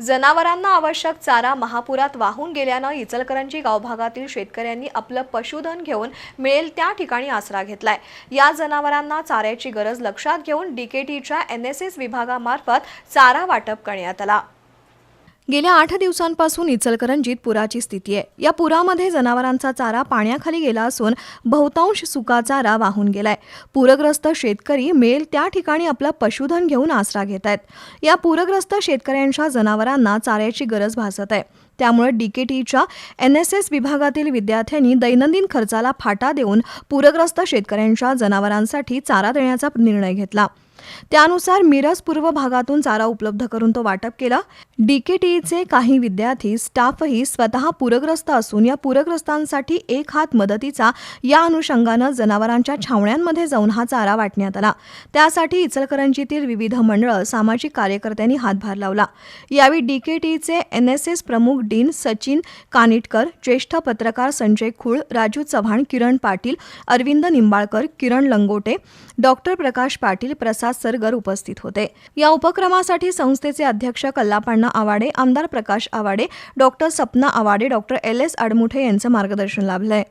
जनावरांना आवश्यक चारा महापुरात वाहून गेल्यानं इचलकरंजी गावभागातील शेतकऱ्यांनी आपलं पशुधन घेऊन मिळेल त्या ठिकाणी आसरा घेतलाय. या जनावरांना चाऱ्याची गरज लक्षात घेऊन डीकेटीच्या एन एस एस विभागामार्फत चारा वाटप करण्यात आला. गेल्या आठ दिवसांपासून इचलकरंजीत पुराची स्थिती आहे. या पुरामध्ये जनावरांचा चारा पाण्याखाली गेला असून बहुतांश सुका चारा वाहून गेलाय. पूरग्रस्त शेतकरी मेल त्या ठिकाणी आपलं पशुधन घेऊन आसरा घेत आहेत. या पूरग्रस्त शेतकऱ्यांच्या जनावरांना चाऱ्याची गरज भासत आहे. त्यामुळे डीकेटीच्या एन एस एस विभागातील विद्यार्थ्यांनी दैनंदिन खर्चाला फाटा देऊन पूरग्रस्त शेतकऱ्यांच्या जनावरांसाठी चारा देण्याचा निर्णय घेतला. त्यानुसार मिरज पूर्व भागातून चारा उपलब्ध करून तो वाटप केला. डीकेटीईचे काही विद्यार्थी स्टाफही स्वतः पूरग्रस्त असून या पूरग्रस्तांसाठी एक हात मदतीचा या अनुषंगानं जनावरांच्या छावण्यांमध्ये जाऊन हा चारा वाटण्यात आला. त्यासाठी इचलकरंजीतील विविध मंडळं सामाजिक कार्यकर्त्यांनी हातभार लावला. यावेळी डीकेटीईचे एन एस एस प्रमुख डीन सचिन कानिटकर ज्येष्ठ पत्रकार संजय खुळ राजू चव्हाण किरण पाटील अरविंद निंबाळकर किरण लंगोटे डॉक्टर प्रकाश पाटील प्रसाद सरगर उपस्थित होते. या उपक्रमासाठी संस्थेचे अध्यक्ष कल्लापण्णा आवाडे आमदार Prakash Awade doctor Sapna Awade doctor L S Admuthe यांचं मार्गदर्शन लाभलंय.